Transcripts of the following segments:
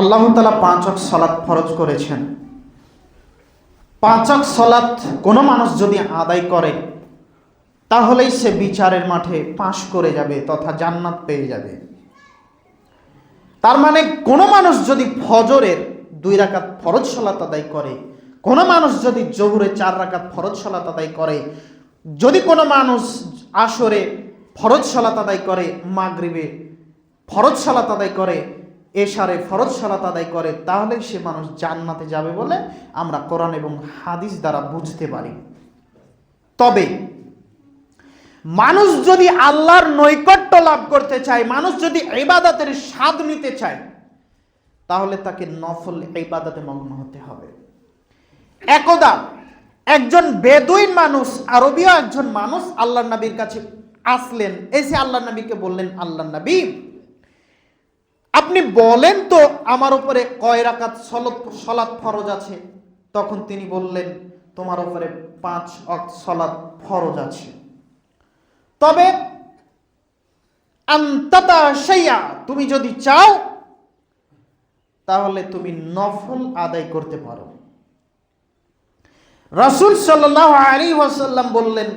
আল্লাহ তালা পাঁচক সলাৎ ফরজ করেছেন। পাঁচক সলাৎ কোনো মানুষ যদি আদায় করে, তাহলেই সে বিচারের মাঠে পাশ করে যাবে তথা জান্নাত পেয়ে যাবে। তার মানে কোনো মানুষ যদি ফজরের দুই রাকাত ফরজ সলাত আদায় করে, কোনো মানুষ যদি জহুরে চার রাকাত ফরজ সলাত আদায় করে, যদি কোনো মানুষ আসরে ফরজ সলাত আদায় করে, মাগরিবে ফরজ সলাত আদায় করে এশারে ফরজ সলাত আদায় করে, তাহলে সে মানুষ জান্নাতে যাবে বলে আমরা কোরআন এবং হাদিস দ্বারা বুঝতে পারি। তবে মানুষ যদি আল্লাহর নৈকট্য লাভ করতে চায়, মানুষ যদি ইবাদতের স্বাদ নিতে চায়, তাহলে তাকে নফল ইবাদতে মগ্ন হতে হবে। একদা একজন বেদুইন মানুষ, আরবীয় একজন মানুষ আল্লাহ নবীর কাছে আসলেন, এসে আল্লাহ নবীকে বললেন আল্লাহ নবী আপনি বলেন তো আমার উপরে কয় রাকাত সলত সলাৎ ফরজ আছে? তখন তিনি বললেন, তোমার উপরে পাঁচ অক্ত সলাৎ ফরজ আছে। তবে সেইয়া তুমি যদি চাও, তাহলে তুমি নফল আদায় করতে পারো। রাসূল সাল্লাহ আলী ওয়াসাল্লাম বললেন,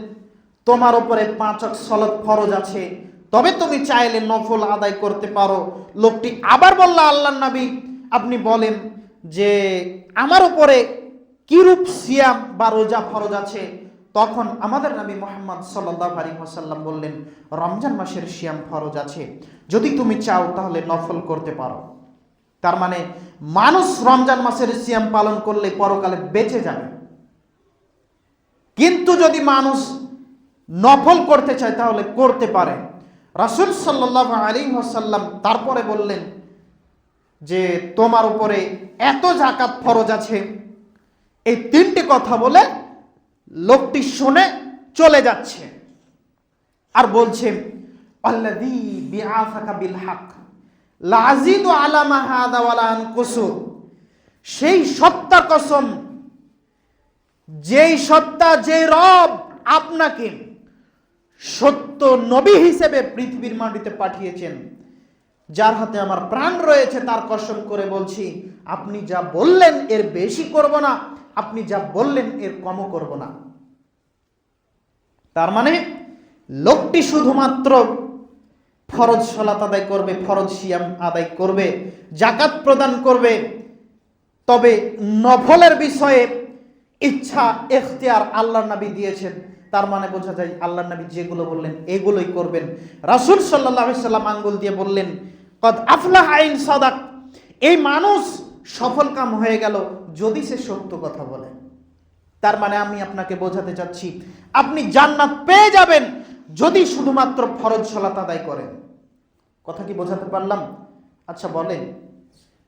তোমার উপরে পাঁচক সলত ফরজ আছে। তবে তুমি চাইলে নফল আদায় করতে পারো। লোকটি আবার বলল আল্লাহ নবী, আপনি বলেন যে আমার উপরে কিরূপ সিয়াম বা রোজা ফরজ আছে? তখন আমাদের নবী মোহাম্মদ সাল্লাহ আলী ওয়াসাল্লাম বললেন, রমজান মাসের সিয়াম ফরজ আছে। যদি তুমি চাও তাহলে নফল করতে পারো। তার মানে মানুষ রমজান মাসের সিয়াম পালন করলে পরকালে বেঁচে যাবে। কিন্তু যদি মানুষ নফল করতে চায় তাহলে করতে পারে। রাসুল সাল্লাহ আলী ওসাল্লাম তারপরে বললেন যে, তোমার উপরে এত জাকাত ফরজ আছে। এই তিনটি কথা বলে লোকটি শুনে চলে যাচ্ছে। আর বলছে ওয়ালা আনকুসু। সেই সত্তা কসম, যেই সত্তা যে রব আপনাকে সত্য নবী হিসেবে পৃথিবীর মাটিতে পাঠিয়েছেন। যার হাতে আমার প্রাণ রয়েছে, তার কসম করে বলছি, আপনি যা বললেন এর বেশি করব না, আপনি যা বললেন এর কমও করব না। তার মানে লোকটি শুধুমাত্র ফরজ সলাত আদায় করবে, ফরজ সিয়াম আদায় করবে জাকাত প্রদান করবে। তবে নফলের বিষয়ে ইচ্ছা, এখতিয়ার আল্লাহ নবী দিয়েছেন। তার মানে বোঝা যায় আল্লাহ নবী যেগুলো বললেন, এগুলোই করবেন। রাসুল সাল্লাহ সাল্লাম আঙ্গুল দিয়ে বললেন, কদ আফলাহ আইন সাদাক। এই মানুষ সফল কাম হয়ে গেল যদি সে সত্য কথা বলে। তার মানে আমি আপনাকে বোঝাতে চাচ্ছি, আপনি জান্নাত পেয়ে যাবেন যদি শুধুমাত্র ফরজ সলাত আদায় করেন। কথা কি বোঝাতে পারলাম? আচ্ছা বলেন।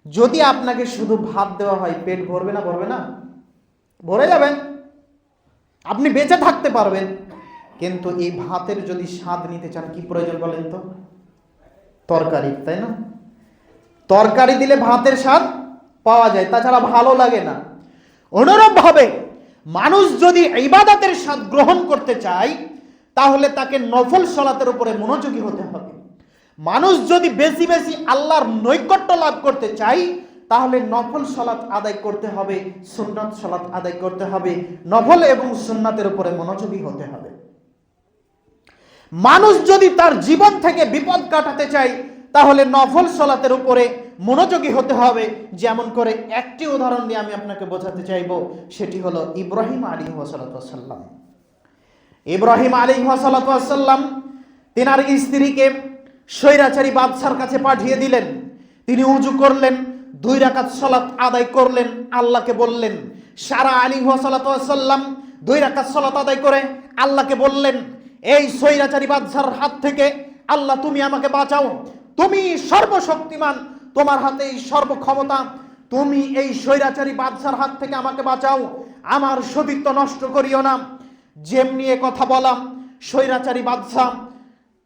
যদি আপনাকে শুধু ভাত দেওয়া হয়, পেট ভরবে না ভরবে না? ভরে যাবেন? আপনি বেঁচে থাকতে পারবেন। কিন্তু এই ভাতের যদি স্বাদ নিতে চান, কি প্রয়োজন বলেন তো? তরকারি, তাই না? তরকারি দিলে ভাতের স্বাদ পাওয়া যায়, তাছাড়া ভালো লাগে না। অনুরূপভাবে মানুষ যদি ইবাদতের স্বাদ গ্রহণ করতে চায়, তাহলে তাকে নফল সলাতের উপরে মনোযোগী হতে হবে। মানুষ যদি বেশি বেশি আল্লাহর নৈকট্য লাভ করতে চায় তাহলে নফল সলাৎ আদায় করতে হবে, সুন্নাত সলাৎ আদায় করতে হবে। নফল এবং সুন্নাতের উপরে মনোযোগী হতে হবে। মানুষ যদি তার জীবন থেকে বিপদ কাটাতে চায়, তাহলে নফল সলাতের উপরে মনোযোগী হতে হবে। যেমন করে একটি উদাহরণ দিয়ে আমি আপনাকে বোঝাতে চাইব, সেটি হলো ইব্রাহিম আলী ওসালাতাম ইব্রাহিম আলী ওসালাতাম তেনার স্ত্রীকে স্বৈরাচারী বাদশার কাছে পাঠিয়ে দিলেন। তিনি উজু করলেন দুই রাকাত সলাত আদায় করলেন, আল্লাহকে বললেন, সারা আলী ওসালাতাম দুই রাকাত সলাত আদায় করে আল্লাহকে বললেন, এই স্বৈরাচারী বাদশার হাত থেকে আল্লাহ তুমি আমাকে বাঁচাও। তুমি সর্বশক্তিমান, তোমার হাতে এই সর্বক্ষমতা। তুমি এই স্বৈরাচারী বাদশার হাত থেকে আমাকে বাঁচাও। আমার সতীত্ব নষ্ট করিও না। যেমনি এ কথা বলাম স্বৈরাচারী বাদশাহ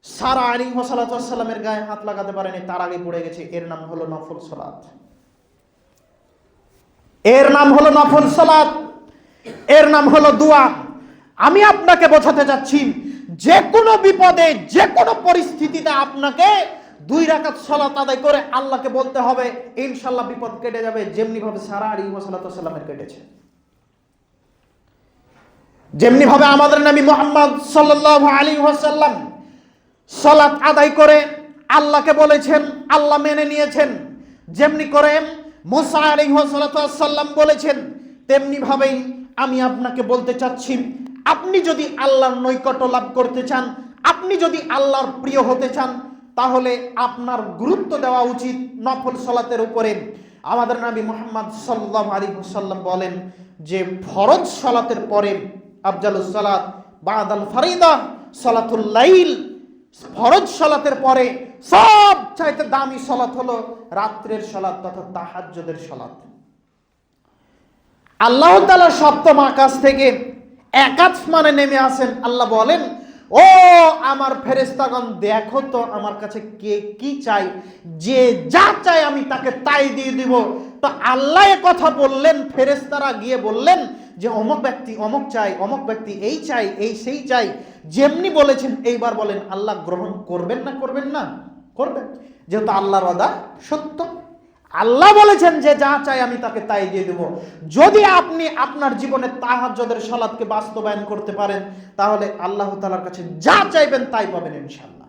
সারা আলী হোসালাতামের গায়ে হাত লাগাতে পারেনি, তার আগে পড়ে গেছে, এর নাম হলো নফল সলাত। এর নাম হলো নফল সলাত। এর নাম হলো দোয়া। আমি আপনাকে বোঝাতে চাচ্ছি, যে কোনো বিপদে, যে কোনো পরিস্থিতিতে আপনাকে দুই রাকাত সলাত আদায় করে আল্লাহকে বলতে হবে ইনশাল্লাহ বিপদ কেটে যাবে যেমনি ভাবে সারা আলী সাল্লামের কেটেছে। যেমনি ভাবে আমাদের নাবী মোহাম্মদ সাল্লাহ আলী ওয়াসাল্লাম সলাৎ আদায় করে আল্লাহকে বলেছেন, আল্লাহ মেনে নিয়েছেন, যেমনি করে মুসা আলী সাল্লাম বলেছেন, তেমনি ভাবেই আমি আপনাকে বলতে চাচ্ছি, আপনি যদি আল্লাহর নৈকট্য লাভ করতে চান, আপনি যদি আল্লাহর প্রিয় হতে চান, তাহলে আপনার গুরুত্ব দেওয়া উচিত নফল সলাতের উপরে। আমাদের নবী মোহাম্মদ সাল্লাহ আলী সাল্লাম বলেন যে, ফরজ সলাতের পরে আফজালুস সালাত, বাদাল ফারিদা, সালাতুল ফরজ সলাতের পরে সব চাইতে দামি সলাত হলো রাত্রের সলাত তথা তাহাজ্জুদের সলাত আল্লাহ তাআলা সপ্তম আকাশ থেকে এক মানে নেমে আসেন। আল্লাহ বলেন, ও আমার ফেরেস্তাগণ দেখো তো আমার কাছে কে কি চাই। যে যা চাই আমি তাকে তাই দিয়ে দিব। তো আল্লাহ কথা বললেন ফেরেস্তারা গিয়ে বললেন যে, অমুক ব্যক্তি অমুক চাই অমুক ব্যক্তি এই চাই এই সেই চাই যেমনি বলেছেন, এইবার বলেন, আল্লাহ গ্রহণ করবেন না করবেন না? করবেন। যেহেতু আল্লাহর অদা সত্য। আল্লাহ বলেছেন যে যা চাই আমি তাকে তাই দিয়ে দেব। যদি আপনি আপনার জীবনে তাহাজ্জুদের সালাতকে বাস্তবায়ন করতে পারেন, তাহলে আল্লাহ তাআলার কাছে যা চাইবেন তাই পাবেন ইনশাল্লাহ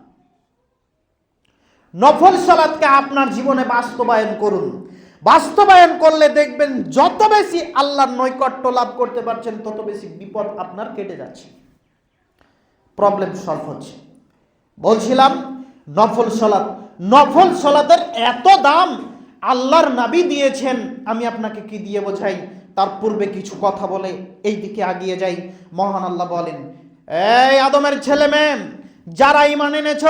নফল সালাতকে আপনার জীবনে বাস্তবায়ন করুন। বাস্তবায়ন করলে দেখবেন যত বেশি আল্লাহর নৈকট্য লাভ করতে পারছেন, তত বেশি বিপদ আপনার কেটে যাচ্ছে। প্রবলেম সলভ হচ্ছে। বলছিলাম, নফল সলাত। নফল সলাতের এত দাম আল্লাহর নাবি দিয়েছেন, আমি আপনাকে কি দিয়ে বোঝাই? তার পূর্বে কিছু কথা বলে এই দিকে আগিয়ে যাই। মহান আল্লাহ বলেন, এই আদমের ছেলে মেয়ে, যারা ইমান এনেছ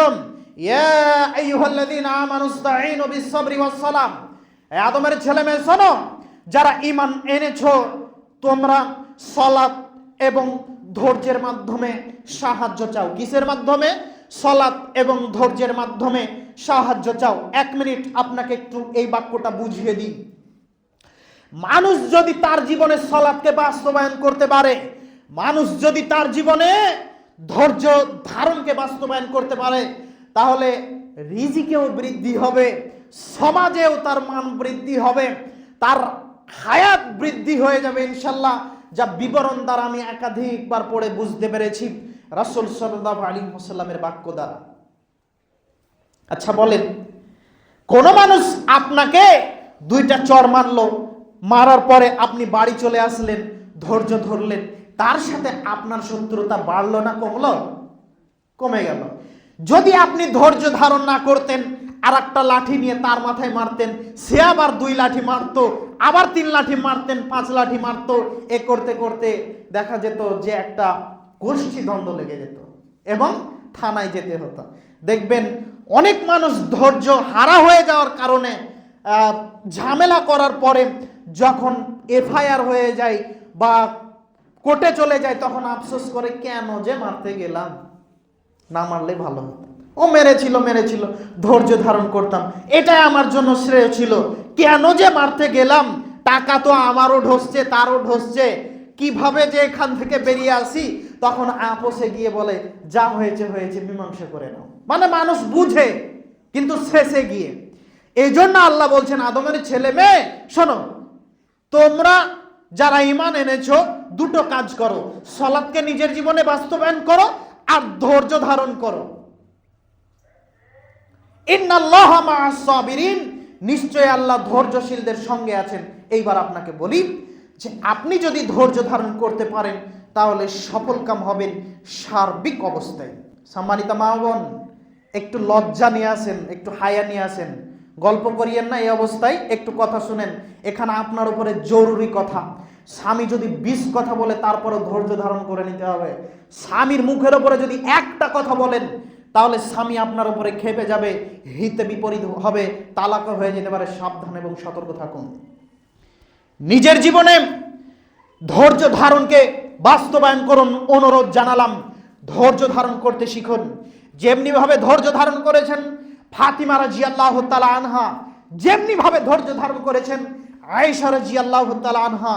আইয়ুহাল্লাযীনা আমানুস্তাঈনু বিস-সাবরি ওয়াস-সালাম, এই আদমের ছেলে মেয়ে, শোনো, যারা ইমান এনেছো, তোমরা সলাৎ এবং ধৈর্যের মাধ্যমে সাহায্য চাও। কিসের মাধ্যমে? সলাৎ এবং ধৈর্যের মাধ্যমে সাহায্য চাও। এক মিনিট আপনাকে একটু এই বাক্যটা বুঝিয়ে দিই। মানুষ যদি তার জীবনে সলাৎকে বাস্তবায়ন করতে পারে, মানুষ যদি তার জীবনে ধৈর্য ধারণকে বাস্তবায়ন করতে পারে, তাহলে রিজিকেও বৃদ্ধি হবে, সমাজেও তার মান বৃদ্ধি হবে, তার হায়াত বৃদ্ধি হয়ে যাবে ইনশাল্লাহ। যা বিবরণ দ্বারা আমি একাধিকবার পড়ে বুঝতে পেরেছি রাসুল সাল্লাহ আলী সাল্লামের বাক্য দ্বারা। আচ্ছা বলেন, কোন মানুষ আপনাকে দুইটা চর মারলো, মারার পরে আপনি বাড়ি চলে আসলেন, ধৈর্য ধরলেন, তার সাথে আপনার শত্রুতা বাড়লো না কমলো? কমে গেল। যদি আপনি ধৈর্য ধারণ না করতেন আর একটা লাঠি নিয়ে তার মাথায় মারতেন। সে আবার দুই লাঠি মারতো, আবার তিন লাঠি মারতেন, পাঁচ লাঠি মারতো। এ করতে করতে দেখা যেত যে একটা গোষ্ঠী দ্বন্দ্ব লেগে যেত এবং থানায় যেতে হতো। দেখবেন অনেক মানুষ ধৈর্য হারা হয়ে যাওয়ার কারণে ঝামেলা করার পরে যখন এফআইআর হয়ে যায় বা কোর্টে চলে যায়, তখন আফসোস করে, কেন যে মারতে গেলাম? না মারলে ভালো হতো। ও মেরেছিল মেরেছিল। ধৈর্য ধারণ করতাম। এটাই আমার জন্য শ্রেয় ছিল। কেন যে মারতে গেলাম? টাকা তো আমারও ঢসছে, তারও ঢসছে। কীভাবে যে এখান থেকে বেরিয়ে আসি? তখন আপোষে গিয়ে বলে, যা হয়েছে হয়েছে, মীমাংসা করে নাও। মানে মানুষ বুঝে, কিন্তু শেষে গিয়ে। এই জন্য আল্লাহ বলছেন, আদমের ছেলে মেয়ে, শোনো, তোমরা যারা ইমান এনেছ, দুটো কাজ করো। সলাৎকে নিজের জীবনে বাস্তবায়ন করো আর ধৈর্য ধারণ করো। সাবিরিন। নিশ্চয় আল্লাহ ধৈর্যশীলদের সঙ্গে আছেন। এইবার আপনাকে বলি যে আপনি যদি ধৈর্য ধারণ করতে পারেন, তাহলে সফলকাম হবেন সার্বিক অবস্থায়। সম্মানিত মা বোন, একটু লজ্জা নিয়ে আসেন, একটু হায়া নিয়ে আসেন। গল্প করিয়েন না এই অবস্থায়, একটু কথা শুনেন। এখানে আপনার উপরে জরুরি কথা। স্বামী যদি বিশ কথা বলে তারপরে ধৈর্য ধারণ করে নিতে হবে। স্বামীর মুখের উপরে যদি একটা কথা বলেন তাহলে স্বামী আপনার উপরে খেপে যাবে, হিতে বিপরীত হবে তালাকও হয়ে যেতে পারে, সাবধান এবং সতর্ক থাকুন। নিজের জীবনে ধৈর্য ধারণকে বাস্তবায়ন করুন, অনুরোধ জানালাম, ধৈর্য ধারণ করতে শিখুন। যেমনি ভাবে ধৈর্য ধারণ করেছেন ফাতিমা রাজি আল্লাহ তালা আনহা যেমনি ভাবে ধৈর্য ধারণ করেছেন আয়েশা রাজি আল্লাহ তালা আনহা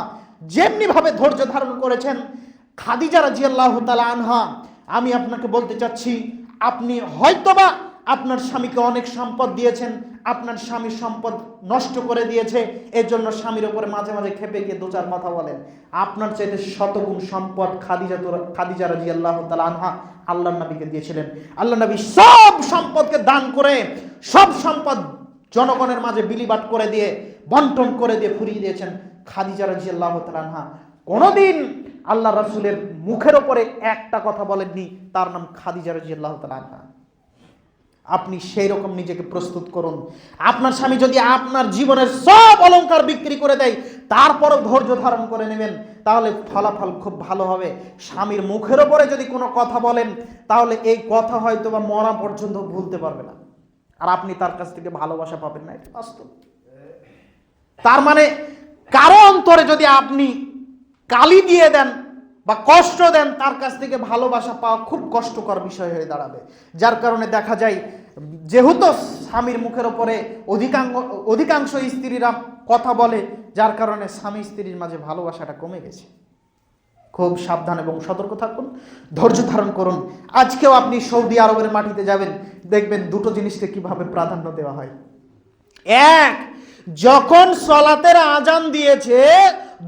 যেমনি ভাবে ধৈর্য ধারণ করেছেন খাদিজা রাজি আল্লাহ তালা আনহা, আমি আপনাকে বলতে চাচ্ছি আপনি হয়তোবা আপনার স্বামীকে অনেক সম্পদ দিয়েছেন, আপনার স্বামী সম্পদ নষ্ট করে দিয়েছে এর জন্য স্বামীর ওপরে মাঝে মাঝে খেপে গিয়ে দু চার কথা বলেন। আপনার চাইতে শতগুণ সম্পদ খাদিজা খাদিজা রাজি আল্লাহ আনহা আল্লাহ নবীকে দিয়েছিলেন। আল্লাহ নবী সব সম্পদকে দান করে, সব সম্পদ জনগণের মাঝে বিলিবাট করে দিয়ে, বন্টন করে দিয়ে ফুরিয়ে দিয়েছেন খাদিজা রাজি আল্লাহ আনহা। কোনোদিন আল্লাহ রসুলের মুখের ওপরে একটা কথা বলেননি, তার নাম খাদিজা রাজি আল্লাহ আনহা। আপনি সেই রকম নিজেকে প্রস্তুত করুন। আপনার স্বামী যদি আপনার জীবনের সব অলংকার বিক্রি করে দেয়, তারপরও ধৈর্য ধারণ করে নেবেন, তাহলে ফলাফল খুব ভালো হবে। স্বামীর মুখের ওপরে যদি কোনো কথা বলেন, তাহলে এই কথা হয়তো বা মরা পর্যন্ত ভুলতে পারবে না। আর আপনি তার কাছ থেকে ভালোবাসা পাবেন না, এটা বাস্তব। তার মানে কারও অন্তরে যদি আপনি কালি দিয়ে দেন বা কষ্ট দেন, তার কাছ থেকে ভালোবাসা পাওয়া খুব কষ্টকর বিষয় হয়ে দাঁড়াবে। যার কারণে দেখা যায়, যেহেতু স্বামীর মুখের ওপরে অধিকাংশ অধিকাংশ স্ত্রীরা কথা বলে, যার কারণে স্বামী স্ত্রীর মাঝে ভালোবাসাটা কমে গেছে। খুব সাবধান এবং সতর্ক থাকুন, ধৈর্য ধারণ করুন। আজকেও আপনি সৌদি আরবের মাটিতে যাবেন, দেখবেন দুটো জিনিসকে কীভাবে প্রাধান্য দেওয়া হয়। এক, যখন সলাতের আজান দিয়েছে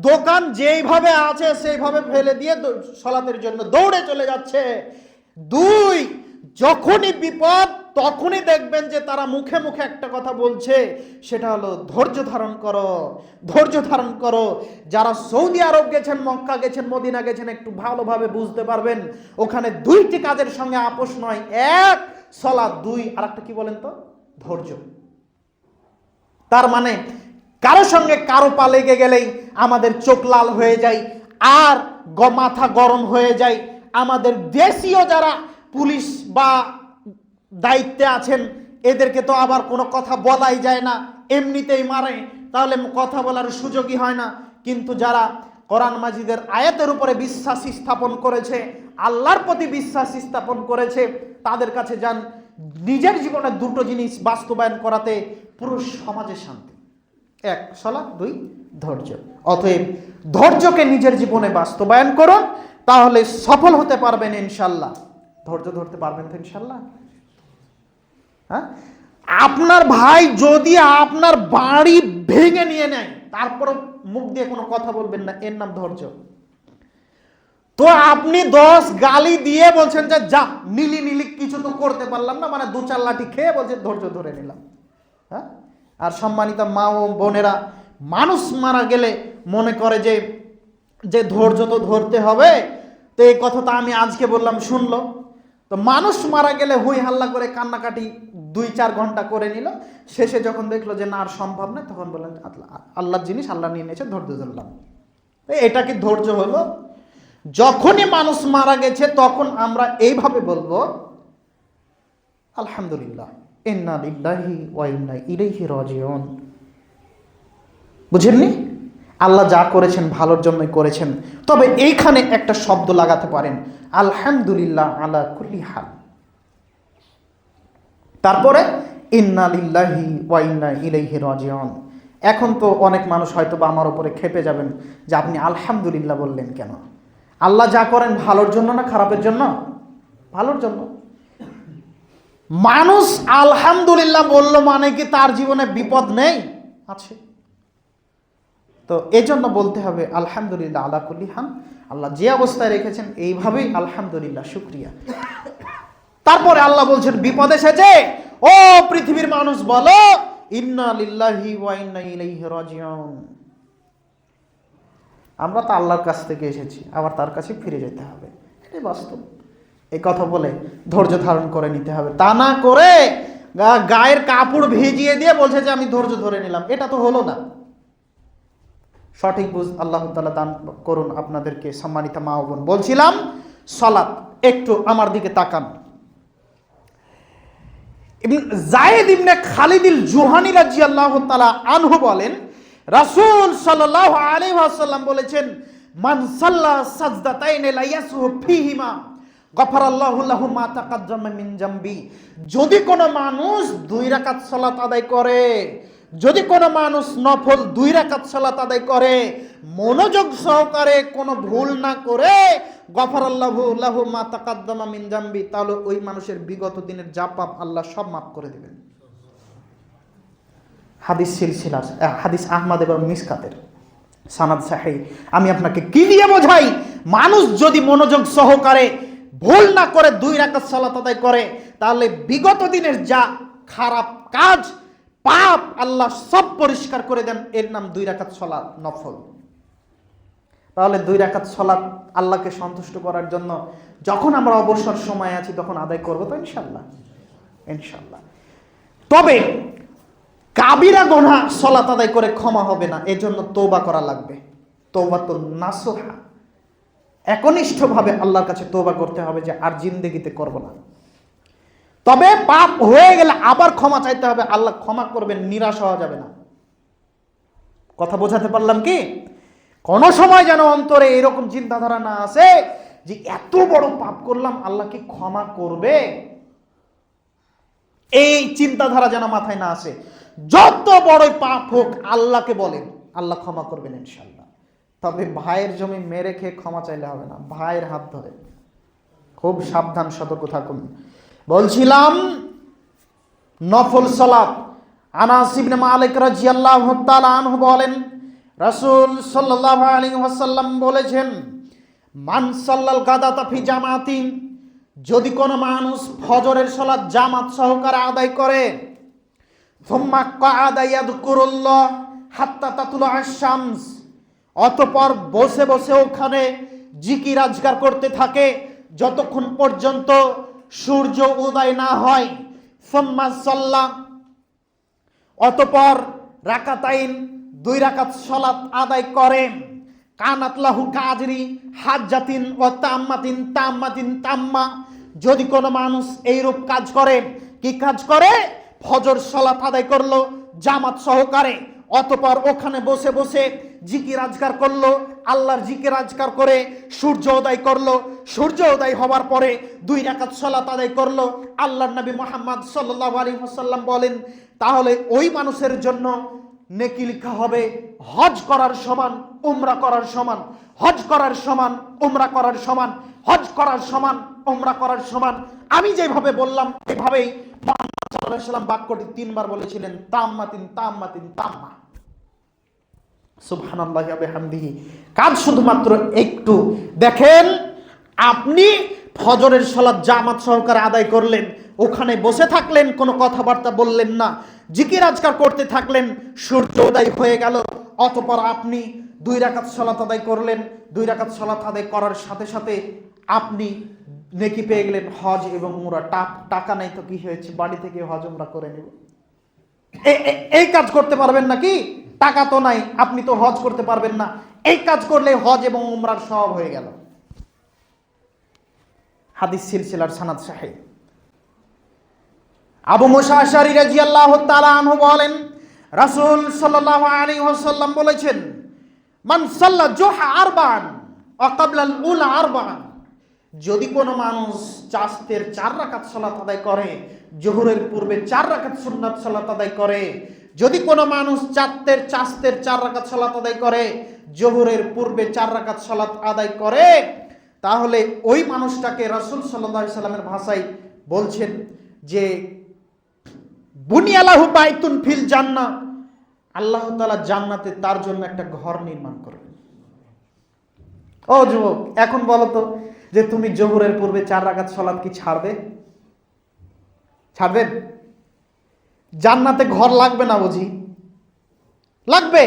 দোকান যেইভাবে আছে, সেইভাবে ফেলে দিয়ে সলাতের জন্য দৌড়ে চলে যাচ্ছে। দুই, যখনই বিপদ, তখনই দেখবেন যে তারা মুখে মুখে একটা কথা বলছে, সেটা হলো, ধৈর্য ধারণ করো, ধৈর্য ধারণ করো। যারা সৌদি আরব গেছেন, মক্কা গেছেন, মদিনা গেছেন, একটু ভালোভাবে বুঝতে পারবেন, ওখানে দুইটি কাজের সঙ্গে আপোষ নয়, এক সলাদ দুই আর একটা কি বলেন তো? ধৈর্য। তার মানে কারও সঙ্গে কারও পা লেগে গেলেই আমাদের চোখ লাল হয়ে যায়, আর মাথা গরম হয়ে যায়। আমাদের দেশীয় যারা পুলিশ বা দায়িত্বে আছেন, এদেরকে তো আবার কোনো কথা বলাই যায় না, এমনিতেই মারে, তাহলে কথা বলার সুযোগই হয় না। কিন্তু যারা কোরআন মাজিদের আয়াতের উপরে বিশ্বাস স্থাপন করেছে, আল্লাহর প্রতি বিশ্বাস স্থাপন করেছে, তাদের কাছে যান, নিজের জীবনে দুটো জিনিস বাস্তবায়ন করাতে পুরো সমাজে শান্তি। এক, সলা, দুই, ধৈর্য। অতএব ধৈর্যকে নিজের জীবনে বাস্তবায়ন করুন, তাহলে সফল হতে পারবেন ইনশাল্লাহ। ধৈর্য ধরতে পারবেন তো ইনশাল্লাহ? হ্যাঁ? আপনার ভাই যদি আপনার বাড়ি ভেঙে নিয়ে নেয় তারপর মুখ দিয়ে কোনো কথা বলবেন না, এর নাম ধৈর্য। তো আপনি দশ গালি দিয়ে বলছেন যে, যা, নীলি নীলি, কিছু তো করতে পারলাম না। মানে দু চার লাঠি খেয়ে বলছে, ধৈর্য ধরে নিলাম। হ্যাঁ? আর সম্মানিত মা ও বোনেরা, মানুষ মারা গেলে মনে করে যে যে ধৈর্য তো ধরতে হবে। তো এই কথা তো আমি আজকে বললাম, শুনলো। তো মানুষ মারা গেলে হুই হাল্লা করে কান্নাকাটি দুই চার ঘণ্টা করে নিল। শেষে যখন দেখল যে না, আর সম্ভব না তখন বললেন, আল্লাহ, আল্লাহর জিনিস আল্লাহ নিয়ে নিয়েছে, ধৈর্য ধরলাম। তো এটা কি ধৈর্য হলো? যখনই মানুষ মারা গেছে, তখন আমরা এইভাবে বলব, আলহামদুলিল্লাহ। ইন্না লিল্লাহি ইলাইহি রাজিউন। বুঝেননি? আল্লাহ যা করেছেন ভালোর জন্যই করেছেন। তবে এইখানে একটা শব্দ লাগাতে পারেন, আলহামদুলিল্লাহ আলা কুল্লি হাল। তারপরে ইন্না লিল্লাহি ইলাইহি রাজিউন। এখন তো অনেক মানুষ হয়তো বা আমার উপরে খেপে যাবেন যে আপনি আলহামদুলিল্লাহ বললেন কেন? আল্লাহ যা করেন ভালোর জন্য না খারাপের জন্য? ভালোর জন্য। মানুষ আলহামদুলিল্লাহ বলল মানে কি তার জীবনে বিপদ নেই? আছে। তো এই জন্য বলতে হবে, আলহামদুলিল্লাহ আল্লাহ কুল্লি আল্লাহ যে অবস্থায় রেখেছেন, এইভাবেই আলহামদুলিল্লাহ শুক্রিয়া। তারপরে আল্লাহ বলছেন, বিপদ এসেছে? ও পৃথিবীর মানুষ, বলো আমরা তো আল্লাহর কাছ থেকে এসেছি, আবার তার কাছে ফিরে যেতে হবে। এটাই বাস্তব। এই কথা বলে ধৈর্য ধারণ করে নিতে হবে। তা না করে গায়ের কাপড় ভিজিয়ে দিয়ে বলছে যে, আমি ধৈর্য ধরে নিলাম। এটা তো হলো না। সঠিক বুঝ আল্লাহ তালা দান করুন আপনাদেরকে, সম্মানিত মা বোন। বলছিলাম সলাৎ একটু আমার দিকে তাকান। জায়েদ ইবনে খালিদিল জুহানি রাজি আল্লাহ তালা আনহু বলেন, রাসূল সাল্লাল্লাহু আলাইহি ওয়াসাল্লাম বলেছেন, মান সাল্লা সাজদাতাইন লা ইয়াসহু ফীহিমা। গফারাল্লাহু লাহু মা তাকাদ্দামা মিন জামবি। যদি কোনো মানুষ দুই রাকাত সালাত আদায় করে, যদি কোনো মানুষ নফল দুই রাকাত সালাত আদায় করে, মনোযোগ সহকারে কোনো ভুল না করে গফর আল্লাহ লাহু মা তাকাদ্দামা মিন জাম্বি, তাহলে ওই মানুষের বিগত দিনের যা পাপ আল্লাহ সব মাফ করে দেবেন। হাদিস সিলসিলা হাদিস আহমদ এবং মিসকাতের সানাদ সাহেই আমি আপনাকে কি দিয়ে বোঝাই? মানুষ যদি মনোযোগ সহকারে ভুল না করে দুই রাকাত সালাত আদায় করে, তাহলে বিগত দিনের যা খারাপ কাজ, পাপ আল্লাহ সব পরিষ্কার করে দেন, এর নাম দুই রাকাত সলাৎ নফল। তাহলে দুই রাকাত সলাৎ আল্লাহকে সন্তুষ্ট করার জন্য যখন আমরা অবসর সময় আছি, তখন আদায় করব তো ইনশাল্লাহ ইনশাল্লাহ তবে কাবিরা গোনা সলাত আদায় করে ক্ষমা হবে না, এজন্য তৌবা করা লাগবে। তৌবা তো নাসোহা। একনিষ্ঠভাবে আল্লাহর কাছে তোবা করতে হবে যে আর জিন্দেগিতে করব না। তবে পাপ হয়ে গেলে আবার ক্ষমা চাইতে হবে, আল্লাহ ক্ষমা করবেন, নিরাশ হওয়া যাবে না। কথা বোঝাতে পারলাম কি? কোনো সময় যেন অন্তরে এরকম চিন্তাধারা না আসে যে এত বড় পাপ করলাম, আল্লাহ কি ক্ষমা করবে? এই চিন্তাধারা যেন মাথায় না আসে। যত বড়ই পাপ হোক, আল্লাহকে বলেন, আল্লাহ ক্ষমা করবেন ইনশাল্লাহ তবে ভাইয়ের জমি মেরে খেয়ে ক্ষমা চাইলে হবে না। ভাইয়ের হাত ধরে। খুব সাবধান, সতর্ক থাকুন। বলছিলাম, নফল সালাত। আনাস ইবনে মালিক রাদিয়াল্লাহু তাআলা আনহু বলেন, রাসূল সাল্লাল্লাহু আলাইহি ওয়াসাল্লাম বলেছেন, মান সাল্লাল গাদাতা ফি জামাতিন যদি কোনো মানুষ ফজরের সালাত জামাত সহকারে আদায় করে থুম্মা কাআদা ইয়াযকুরুল্লাহ হাত্তা তাতুলা আশ-শামস অতপর বসে বসে ওখানে জিকির আজগার করতে থাকে। যতক্ষণ পর্যন্ত সূর্য উদয় না হয়, সুম্মা অতপর রাকাতাইন দুই রাকাত সলাত আদায় করেন। কানাতলাহু কাজরি হাজ্জাতিন ও তাম্মাতিন তাম্মাতিন তাম্মা। যদি কোনো মানুষ এইরূপ কাজ করে, কি কাজ করে? ফজর সলাত আদায় করল জামাত সহকারে। অতপর ওখানে বসে বসে জিকির আজকার করল, আল্লাহর জিকির আজকার করে সূর্য উদয় করল। সূর্য উদয় হওয়ার পরে দুই রাকাত সলাত আদায় করল। আল্লাহর নবী মোহাম্মদ সাল্লাল্লাহু আলাইহি ওয়াসাল্লাম বলেন, তাহলে ওই মানুষের জন্য নেকি লেখা হবে, হজ করার সমান, উমরা করার সমান, হজ করার সমান, উমরা করার সমান, হজ করার সমান, উমরা করার সমান। আমি যেভাবে বললাম, এভাবেই মোহাম্মদ আলাইহি সাল্লাম বাক্যটি তিনবার বলেছিলেন, তাম্মাতিন তাম্মাতিন, তাম্মা। সুবহানাল্লাহি ওয়া বিহামদিহি। কাজ শুধুমাত্র একটু। দেখেন, আপনি ফজরের সালাত জামাত সহকারে আদায় করলেন, ওখানে বসে থাকলেন, কোনো কথাবার্তা বললেন না, জিকির আজকার করতে থাকলেন, সূর্য উদয় হয়ে গেল, অতপর আপনি দুই রাকাত সালাত আদায় করলেন, দুই রাকাত সালাত আদায় করার সাথে সাথে আপনি নেকি পেয়ে গেলেন হজ এবং উমরা। টাকা নাই তো কি হয়েছে? বাড়ি থেকে হজ, উমরা করে নেব। এই কাজ করতে পারবেন নাকি? টাকা তো নাই, আপনি তো হজ করতে পারবেন না। এই কাজ করলে হজ এবং উমরার সব হয়ে গেল। হাদিস সিলসিলার সানাদ সাহেব আবু মুসা আশারি রাদিয়াল্লাহু তাআলা আনহু বলেন, রাসূল সাল্লাল্লাহু আলাইহি ওয়াসাল্লাম বলেছেন, মান সাল্লা জোহা আরবান, ওয়া ক্বাবলাল উলা আরবান। যদি কোনো মানুষ চাস্তের চার রাকাত সালাত আদায় করে, জোহরের পূর্বে চার রাকাত সুন্নাত সালাত আদায় করে যদি কোনো মানুষ চারতের চাস্তের চার রাকাত সালাত আদায় করে, জোহরের পূর্বে চার রাকাত সালাত আদায় করে, তাহলে ওই মানুষটাকে রসুল আলাইহি সাল্লামের ভাষায় বলছেন যে, বুনিয়ালাহু বাইতুন ফিল জান্নাহ। আল্লাহ তাআলা জান্নাতে তার জন্য একটা ঘর নির্মাণ করবেন। ও যুবক, এখন বলো তো, যে তুমি জহুরের পূর্বে চার রাকাত সালাত কি ছাড়বে? ছাড়বেন জান্নাতে ঘর লাগবে না বুঝি? লাগবে?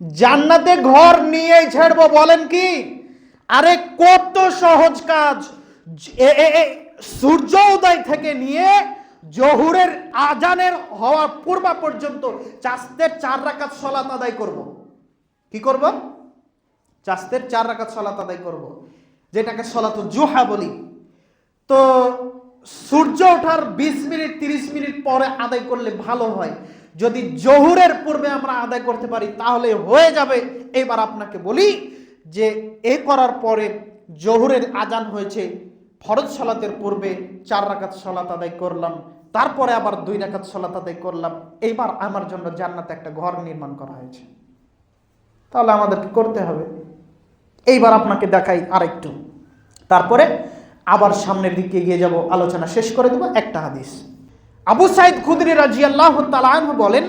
জান্নাতে ঘর নিয়েই ছাড়বো, বলেন কি? আরে কত সহজ কাজ। সূর্য উদয় থেকে নিয়ে জহুরের আজানের হওয়া পূর্বা পর্যন্ত চাস্তের চার রাকাত সলাত আদায় করব। কি করব? চাস্তের চার রাকাত সলাত আদায় করব। যেটাকে সলাত জুহা বলি। তো সূর্য ওঠার বিশ মিনিট, তিরিশ মিনিট পরে আদায় করলে ভালো হয়। যদি জহুরের পূর্বে আমরা আদায় করতে পারি, তাহলে হয়ে যাবে। এবার আপনাকে বলি যে, এ করার পরে জহুরের আজান হয়েছে, ফরজ সলাতের পূর্বে চার রাকাত সালাত আদায় করলাম, তারপরে আবার দুই রাকাত সলাত আদায় করলাম। এইবার আমার জন্য জান্নাতে একটা ঘর নির্মাণ করা হয়েছে। তাহলে আমাদেরকে করতে হবে। এইবার আপনাকে দেখাই আরেকটু। তারপরে আবার সামনের দিকে এগিয়ে যাব, আলোচনা শেষ করে দেবো একটা হাদিস। আবু সাইদ খুদরি রাজি আল্লাহ বলেন,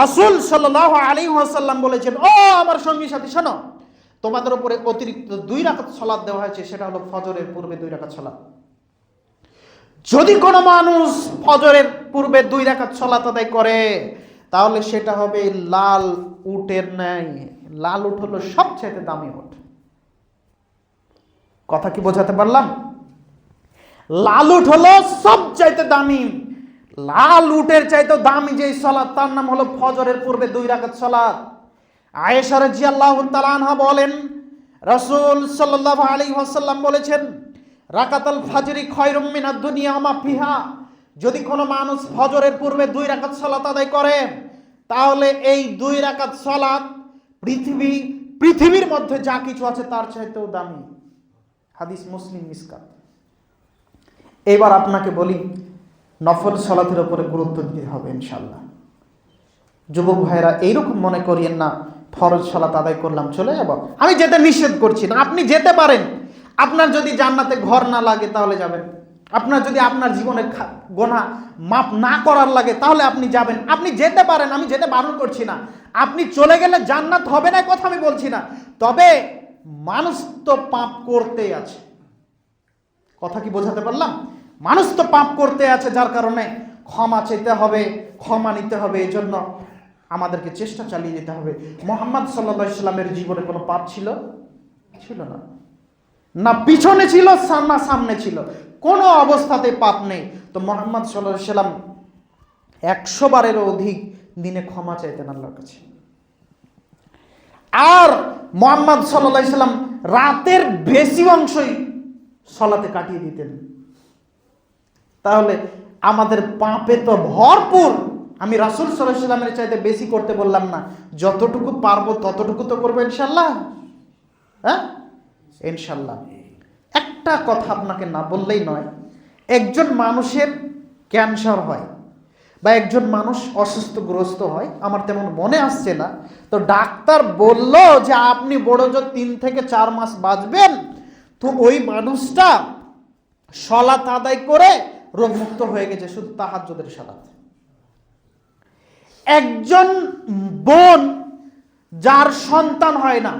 রাসুল সাল্লাহ আলী ওয়াসাল্লাম বলেছেন, ও আমার সঙ্গী সাথী, শোনো, তোমাদের উপরে অতিরিক্ত দুই রাকাত সলাদ দেওয়া হয়েছে, সেটা হলো ফজরের পূর্বে দুই রাকাত সলাদ যদি কোনো মানুষ ফজরের পূর্বে দুই রাকাত সলাত আদায় করে, তাহলে সেটা হবে লাল উটের ন্যায়। লাল উট হলো সবচেয়ে দামি উঠ। কথা কি বোঝাতে পারলাম? লাল উট হলো সবচাইতে দামি। লাল উটের চাইতে দামি যে সলাৎ তার নাম হলো ফজরের পূর্বে দুই রাকাত সলাৎ আয়েশা রাদিয়াল্লাহু তাআলা আনহা বলেন, রাসূল সাল্লাল্লাহু আলাইহি ওয়াসাল্লাম বলেছেন, রাকাতাল ফাজরি খয়রুম দুনিয়া মা ফিহা। যদি কোনো মানুষ ফজরের পূর্বে দুই রাকাত সালাত আদায় করে, তাহলে এই দুই রাকাত সালাত পৃথিবী, পৃথিবীর মধ্যে যা কিছু আছে তার চাইতেও দামি। হাদিস মুসলিম মিসকাত। এবার আপনাকে বলি, নফল সলাতের উপরে গুরুত্ব দিতে হবে ইনশাল্লাহ যুবক ভাইরা এইরকম মনে করিয়েন না, ফরজ সলাত আদায় করলাম, চলে যাব। আমি যেতে নিষেধ করছি না, আপনি যেতে পারেন। আপনার যদি জান্নাতে ঘর না লাগে, তাহলে যাবেন। আপনার যদি আপনার জীবনের গোনা মাপ না করার লাগে, তাহলে আপনি যাবেন। আপনি যেতে পারেন, আমি যেতে বারণ করছি না। আপনি চলে গেলে জান্নাত হবে না কথা আমি বলছি না। তবে মানুষ তো পাপ করতেই আছে। কথা কি বোঝাতে পারলাম? মানুষ তো পাপ করতে আছে যার কারণে ক্ষমা চেতে হবে, ক্ষমা নিতে হবে এই জন্য আমাদেরকে চেষ্টা চালিয়ে যেতে হবে। মোহাম্মদ সাল্লা ইসলামের জীবনে কোনো পাপ ছিল? ছিল না। না, পিছনে ছিল, না, সামনে ছিল। কোনো অবস্থাতে পাপ নেই। তো মোহাম্মদ সাল্লাহ সাল্লাম একশো বারেরও অধিক দিনে ক্ষমা চাইতেন আল্লাহর কাছে। আর মোহাম্মদ সাল্লাহ সাল্লাম রাতের বেশি অংশই সলাতে কাটিয়ে দিতেন। তাহলে আমাদের পাপে তো ভরপুর। আমি রাসুল সাল্লামের চাইতে বেশি করতে বললাম না। যতটুকু পারব ততটুকু তো করব ইনশাল্লাহ হ্যাঁ? ইনশাল্লাহ একটা কথা আপনাকে না বললেই নয়, একজন মানুষের ক্যান্সার হয় বা একজন মানুষ অসুস্থগ্রস্ত হয়, আমার তেমন মনে আসছে না। তো ডাক্তার বলল যে আপনি বড় জোর তিন থেকে চার মাস বাঁচবেন। তো ওই মানুষটা সলাত আদায় করে রোগমুক্ত হয়ে গেছে, শুধু তাহাজ্জুদের সালাত। একজন বোন যার সন্তান হয় না,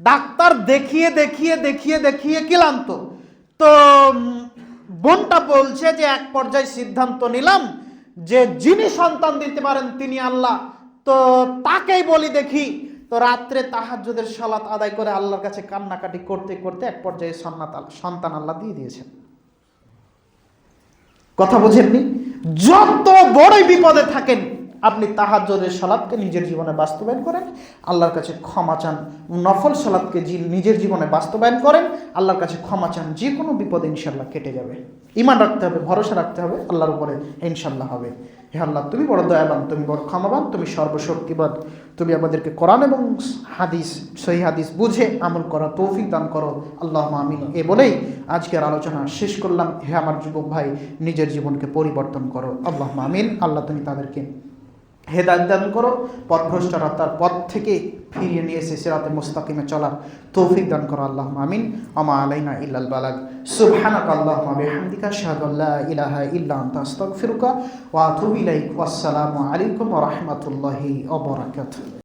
ডাক্তার দেখিয়ে দেখিয়ে দেখিয়ে দেখিয়ে ক্লান্ত। তো বোনটা বলছে যে এক পর্যায়ে সিদ্ধান্ত নিলাম যে যিনি সন্তান দিতে পারেন তিনি আল্লাহ। তো তাকেই বলি দেখি তো রাত্রে তাহাজ্যদের সালাত আদায় করে আল্লাহর কাছে কান্নাকাটি করতে করতে এক পর্যায়ে সন্ন্যাত সন্তান আল্লাহ দিয়ে দিয়েছেন। কথা বোঝেননি? যত বড়ই বিপদে থাকেন আপনি তাহাজ্জুদের সালাদকে নিজের জীবনে বাস্তবায়ন করেন, আল্লাহর কাছে ক্ষমা চান, নফল সালাদকে নিজের জীবনে বাস্তবায়ন করেন, আল্লাহর কাছে ক্ষমা চান, যে কোনো বিপদে ইনশাল্লাহ কেটে যাবে। ইমান রাখতে হবে, ভরসা রাখতে হবে, আল্লাহর উপরে ইনশাল্লাহ হবে। হে আল্লাহ, তুমি বড় দয়াবান, তুমি বড় ক্ষমাবান, তুমি সর্বশক্তিবান। তুমি আমাদেরকে কোরআন এবং হাদিস, সহি হাদিস বুঝে আমল করা তৌফিক দান করো। আল্লাহ আমিন। এ বলেই আজকের আলোচনা শেষ করলাম। হে আমার যুবক ভাই, নিজের জীবনকে পরিবর্তন করো। আল্লাহ আমিন। আল্লাহ তুমি তাদেরকে হেদায়ত দান করো, পথভ্রষ্টরা তার পথ থেকে ফিরিয়ে নিয়ে এসে সেরাতে মুস্তাকিমে চলার তৌফিক দান করো আল্লাহ আমিন। আমা আলাইনা ইল্লাল বালাগ। সুবহানাক আল্লাহুম্মা বিহামদিকা আশহাদু আল্লা ইলাহা ইল্লা আনতা, আস্তাগফিরুকা ওয়া আতুবু ইলাইক। ওয়াসসালামু আলাইকুম ওয়া রাহমাতুল্লাহি ওয়া বারাকাতুহু।